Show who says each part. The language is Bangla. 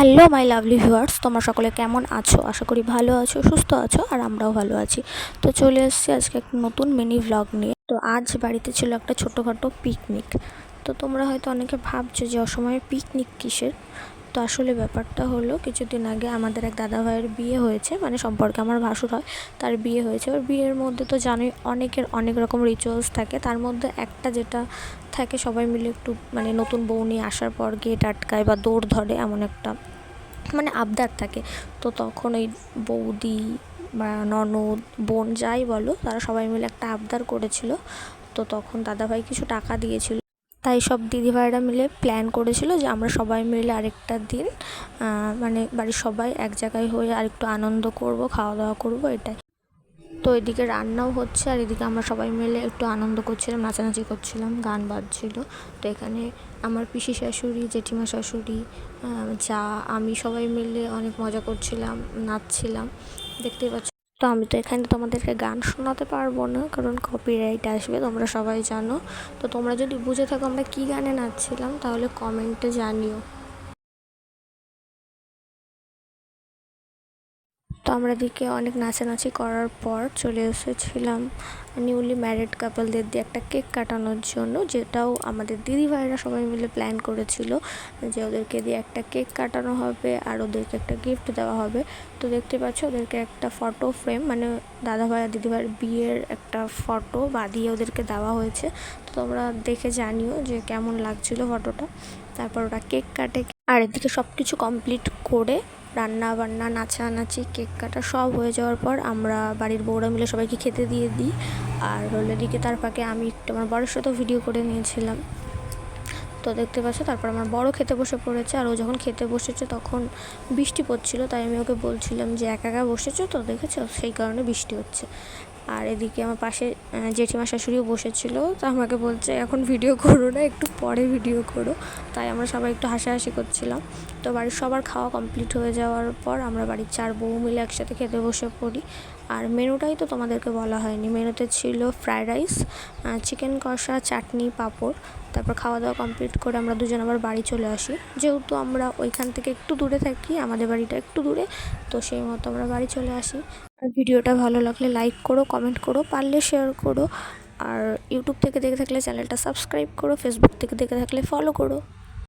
Speaker 1: হ্যালো, মাই লাভলি ভিউয়ার্স, তোমরা সকলে কেমন আছো? আশা করি ভালো আছো, সুস্থ আছো, আর আমরাও ভালো আছি। তো চলে এসেছি আজকে একটা নতুন মিনি ভ্লগ নিয়ে। তো আজ বাড়িতে ছিল একটা ছোটোখাটো পিকনিক তো তোমরা হয়তো অনেকে ভাবছ যে অসময়ে পিকনিক কিসের? তো আসলে ব্যাপারটা হলো, কিছুদিন আগে আমাদের এক দাদা ভাইয়ের বিয়ে হয়েছে মানে সম্পর্কে আমার ভাসুর হয়, তার বিয়ে হয়েছে। ওর বিয়ের মধ্যে তো জানোই অনেকের অনেক রকম রিচুয়ালস থাকে, তার মধ্যে একটা যেটা থাকে, সবাই মিলে একটু মানে নতুন বউ নিয়ে আসার পর গেট আটকায় বা দৌড় ধরে এমন একটা মানে আবদার থাকে। তো তখন ওই বৌদি বা ননদ, বোন যাই বলো, তারা সবাই মিলে একটা আবদার করেছিল। তো তখন দাদাভাই কিছু টাকা দিয়েছিল। তাই সব দিদিভাইরা মিলে প্ল্যান করেছিল যে আমরা সবাই মিলে আরেকটা দিন মানে বাড়ির সবাই এক জায়গায় হয়ে আরেকটু আনন্দ করব খাওয়া দাওয়া করব, এটাই। তো এদিকে রান্নাও হচ্ছে আর এদিকে আমরা সবাই মিলে একটু আনন্দ করছিলাম, নাচানাচি করছিলাম, গান বাজছিল। তো এখানে আমার পিসি শাশুড়ি, জেঠিমা শাশুড়ি যা, আমি সবাই মিলে অনেক মজা করছিলাম, নাচছিলাম। দেখতেই পাচ্ছ তো আমি তো এখানে তোমাদেরকে গান শোনাতে পারব না, কারণ কপিরাইট আসবে, তোমরা সবাই জানো। তো তোমরা যদি বুঝে থাকো আমরা কী গানে নাচছিলাম, তাহলে কমেন্টে জানিও। তো আমরা দিকে অনেক নাচানাচি করার পর চলে এসেছিলাম নিউলি ম্যারিড কাপলদের দিয়ে একটা কেক কাটানোর জন্য, যেটাও আমাদের দিদি ভাইরা সবাই মিলে প্ল্যান করেছিল যে ওদেরকে দিয়ে একটা কেক কাটানো হবে আর ওদেরকে একটা গিফট দেওয়া হবে। তো দেখতে পাচ্ছ ওদেরকে একটা ফটো ফ্রেম মানে দাদা ভাই আর দিদি ভাইয়ের বিয়ের একটা ফটো বাঁধিয়ে ওদেরকে দেওয়া হয়েছে। তো তোমরা দেখে জানিও যে কেমন লাগছিল ফটোটা তারপর ওরা কেক কাটে। আর এদিকে সব কিছু কমপ্লিট করে রান্না বান্না নাচানাচি, কেক কাটা সব হয়ে যাওয়ার পর আমরা বাড়ির বউরা মিলে সবাইকে খেতে দিয়ে দিই। আর দিকে তার পাকে আমি একটু আমার বড়ের সাথেও ভিডিও করে নিয়েছিলাম। তো দেখতে পাচ্ছ, তারপর আমার বড় খেতে বসে পড়েছে আর ও যখন খেতে বসেছে তখন বৃষ্টি পড়ছিল, তাই আমি ওকে বলছিলাম যে, একা একা বসেছো তো, দেখেছ? সেই কারণে বৃষ্টি হচ্ছে। আর এদিকে আমার পাশে জেঠিমা শাশুড়িও বসেছিল, তো আমাকে বলছে, এখন ভিডিও করো না, একটু পরে ভিডিও করো। তাই আমরা সবাই একটু হাসাহাসি করছিলাম। তো বাড়ির সবার খাওয়া কমপ্লিট হয়ে যাওয়ার পর আমরা বাড়ির চার বউ মিলে একসাথে খেতে বসে পড়ি। আর মেনুটাই তো তোমাদেরকে বলা হয়নি। মেনুতে ছিল ফ্রায়েড রাইস চিকেন কষা, চাটনি, পাঁপড়। তারপর খাওয়া দাওয়া কমপ্লিট করে আমরা দুজন আবার বাড়ি চলে আসি। যেহেতু আমরা ওইখান থেকে একটু দূরে থাকি, আমাদের বাড়িটা একটু দূরে, তো সেই মতো আমরা বাড়ি চলে আসি। আর ভিডিওটা ভালো লাগলে লাইক করো কমেন্ট করো, পারলে শেয়ার করো। আর ইউটিউব থেকে দেখে থাকলে চ্যানেলটা সাবস্ক্রাইব করো ফেসবুক থেকে দেখে থাকলে ফলো করো।